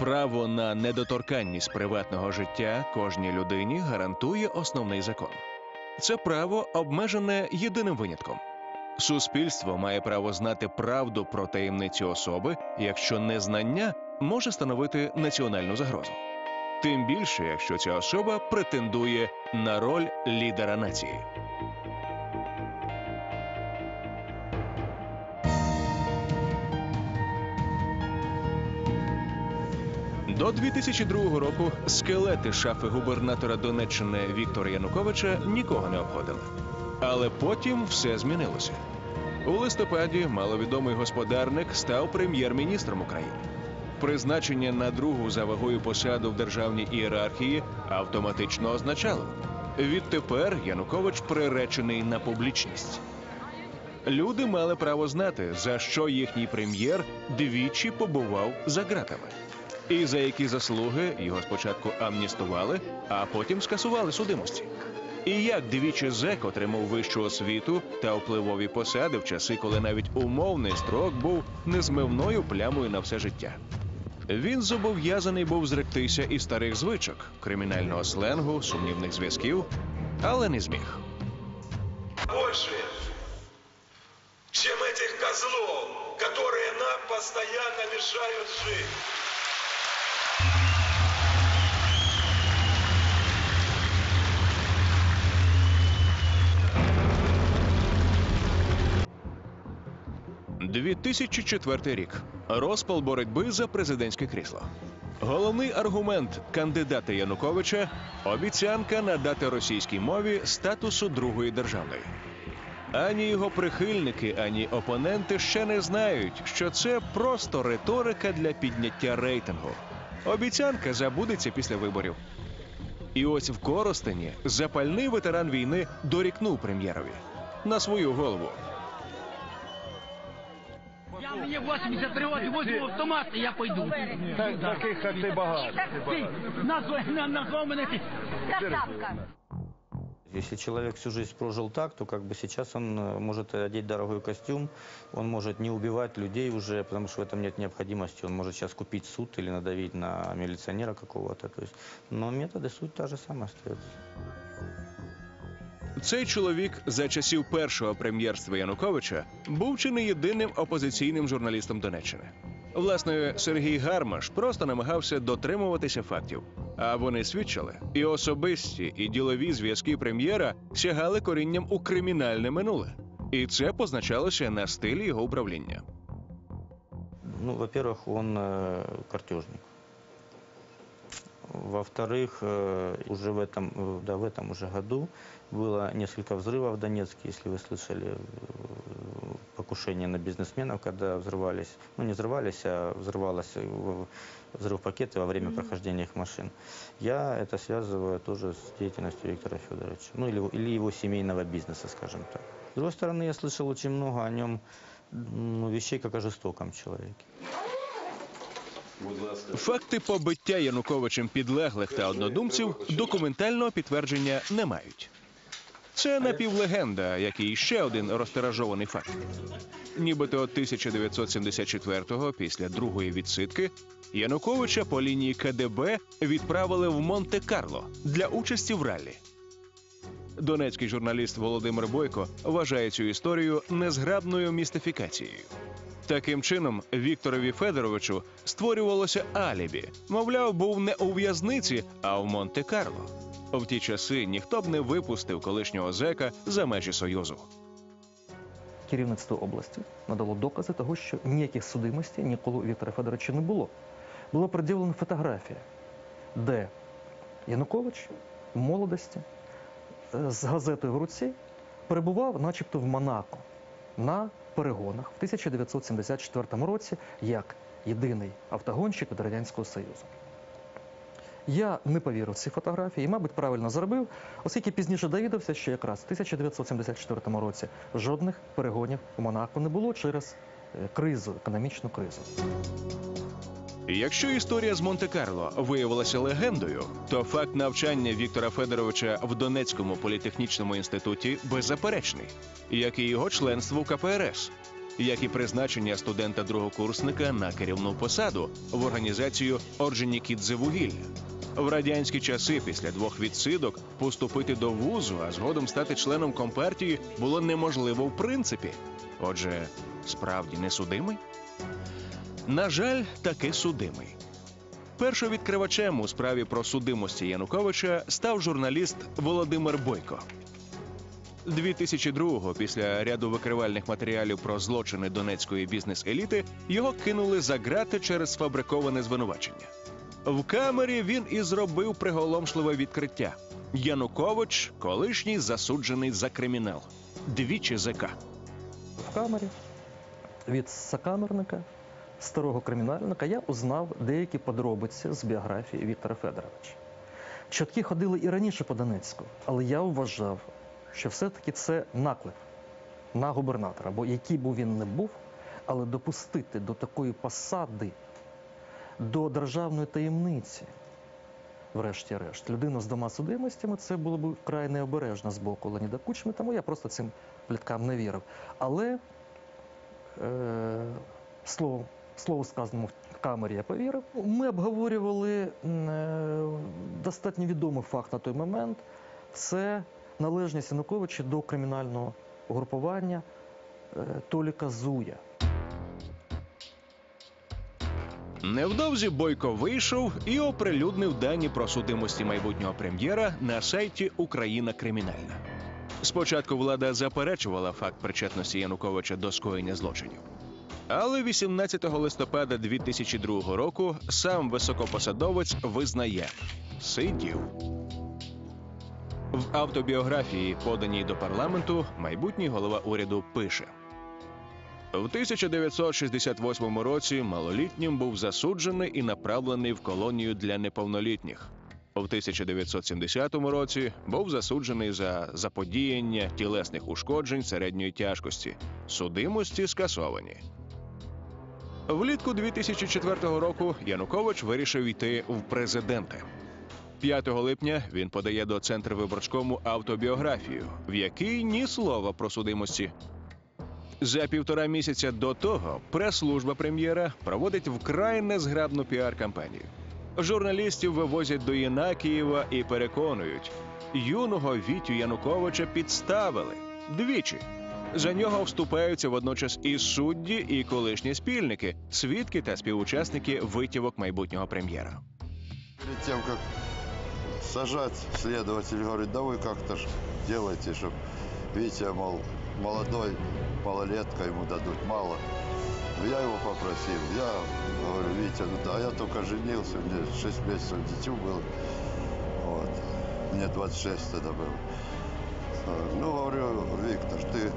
Право на недоторканність приватного життя кожній людині гарантує основний закон. Це право обмежене єдиним винятком. Суспільство має право знати правду про таємниці особи, якщо незнання може становити національну загрозу. Тим більше, якщо ця особа претендує на роль лідера нації. До 2002 року скелети шафи губернатора Донеччини Віктора Януковича нікого не обходили. Але потім все змінилося. У листопаді маловідомий господарник став прем'єр-міністром України. Призначення на другу за вагою посаду в державній ієрархії автоматично означало відтепер Янукович приречений на публічність. Люди мали право знати, за що їхній прем'єр двічі побував за ґратами. І за які заслуги його спочатку амністували, а потім скасували судимості. І як двічі зек отримав вищу освіту та впливові посади в часи, коли навіть умовний строк був незмивною плямою на все життя. Він зобов'язаний був зректися і старих звичок, кримінального сленгу, сумнівних зв'язків, але не зміг. больше, чем этих козлов, которые нам постоянно мешают жить. – 2004 рік. Розпал боротьби за президентське крісло. Головний аргумент кандидата Януковича обіцянка надати російській мові статусу другої державної. Ані його прихильники, ані опоненти ще не знають, що це просто риторика для підняття рейтингу. Обіцянка забудеться після виборів. І ось в Коростені запальний ветеран війни дорікнув прем'єрові на свою голову. Я мені 83 роки, возьму автомат, і я пойду. Так, таких, як ти багато. Ти назвав, на- назвав мене ти. Красавка. Если человек всю жизнь прожил так, то как бы сейчас он э, может одеть дорогой костюм, он может не убивать людей уже, потому что в этом нет необходимости. Он может сейчас купить суд или надавить на милиционера какого-то. То есть, но методы суть та же самая остается. Цей чоловік за часів першого прем'єрства Януковича був чи не єдиним опозиційним журналістом Донеччини. Власне, Сергій Гармаш просто намагався дотримуватися фактів. А вони свідчили, і особисті, і ділові зв'язки прем'єра сягали корінням у кримінальне минуле. І це позначалося на стилі його управління. Ну, во-первых, он э, картежник. Во-вторых, э, уже в этом, э, да, в этом уже году было несколько взрывов в Донецке, если вы слышали, э, покушение на бизнесменов, когда взрывались, ну не взрывались, а взрывалось взрыв пакеты во время прохождения их машин. Я это связываю тоже с деятельностью Виктора Федоровича, ну или, или его семейного бизнеса, скажем так. С другой стороны, я слышал очень много о нем ну, вещей, как о жестоком человеке. Факти побиття Януковичем підлеглих та однодумців документального підтвердження не мають. Це напівлегенда, як і ще один розтиражований факт. Нібито 1974-го, після другої відсидки, Януковича по лінії КДБ відправили в Монте-Карло для участі в раллі. Донецький журналіст Володимир Бойко вважає цю історію незграбною містифікацією. Таким чином, Вікторові Федоровичу створювалося алібі. Мовляв, був не у в'язниці, а в Монте-Карло. В ті часи ніхто б не випустив колишнього зека за межі Союзу. керівництво області надало докази того, що ніяких судимостей ніколи у Віктора Федоровича не було. Була приділена фотографія, де Янукович в молодості е, з газетою в руці перебував, начебто, в Монако на перегонах в 1974 році як єдиний автогонщик від Радянського Союзу. Я не повірив в ці фотографії і, мабуть, правильно зробив, оскільки пізніше довідався, що якраз в 1974 році жодних перегонів у Монако не було через е, кризу, економічну кризу. Якщо історія з Монте-Карло виявилася легендою, то факт навчання Віктора Федоровича в Донецькому політехнічному інституті беззаперечний, як і його членство в КПРС. як і призначення студента-другокурсника на керівну посаду в організацію Орджонікідзе вугілля. В радянські часи після двох відсидок поступити до вузу, а згодом стати членом компартії було неможливо в принципі. Отже, справді не судимий? На жаль, таки судимий. Першовідкривачем у справі про судимості Януковича став журналіст Володимир Бойко. 2002-го, після ряду викривальних матеріалів про злочини донецької бізнес-еліти, його кинули за грати через сфабриковане звинувачення. В камері він і зробив приголомшливе відкриття: Янукович, колишній засуджений за кримінал, двічі ЗК. В камері від сокамерника, старого кримінальника, я узнав деякі подробиці з біографії Віктора Федоровича. Чутки ходили і раніше по Донецьку, але я вважав, що все-таки це наклеп на губернатора, бо який би він не був, але допустити до такої посади, до державної таємниці, врешті-решт, людину з двома судимостями, це було б вкрай необережно з боку Леоніда Кучми, тому я просто цим пліткам не вірив. Але е, слово, слово сказаному в камері я повірив. Ми обговорювали е, достатньо відомий факт на той момент. Це належність Януковича до кримінального угрупування е, Толіка Зуя. Невдовзі Бойко вийшов і оприлюднив дані про судимості майбутнього прем'єра на сайті Україна Кримінальна. Спочатку влада заперечувала факт причетності Януковича до скоєння злочинів. Але 18 листопада 2002 року сам високопосадовець визнає сидів. В автобіографії, поданій до парламенту, майбутній голова уряду пише. В 1968 році малолітнім був засуджений і направлений в колонію для неповнолітніх. У 1970 році був засуджений за заподіяння тілесних ушкоджень середньої тяжкості. Судимості скасовані. Влітку 2004 року Янукович вирішив йти в президенти. 5 липня він подає до центру виборчкому автобіографію, в якій ні слова про судимості. За півтора місяця до того прес-служба прем'єра проводить вкрай незграбну піар-кампанію. Журналістів вивозять до Єнакієва і переконують, юного Вітю Януковича підставили двічі. За нього вступаються водночас і судді, і колишні спільники, свідки та співучасники витівок майбутнього прем'єра. Перед тем, как сажать, следователь говорит, да вы как-то ж делайте, чтобы, Витя, мол, молодой, малолетка ему дадут мало. Я его попросил, я говорю, Витя, ну да, я только женился, мне 6 месяцев дитю было, вот, мне 26 тогда было. А, Ну, говорю, Виктор, ты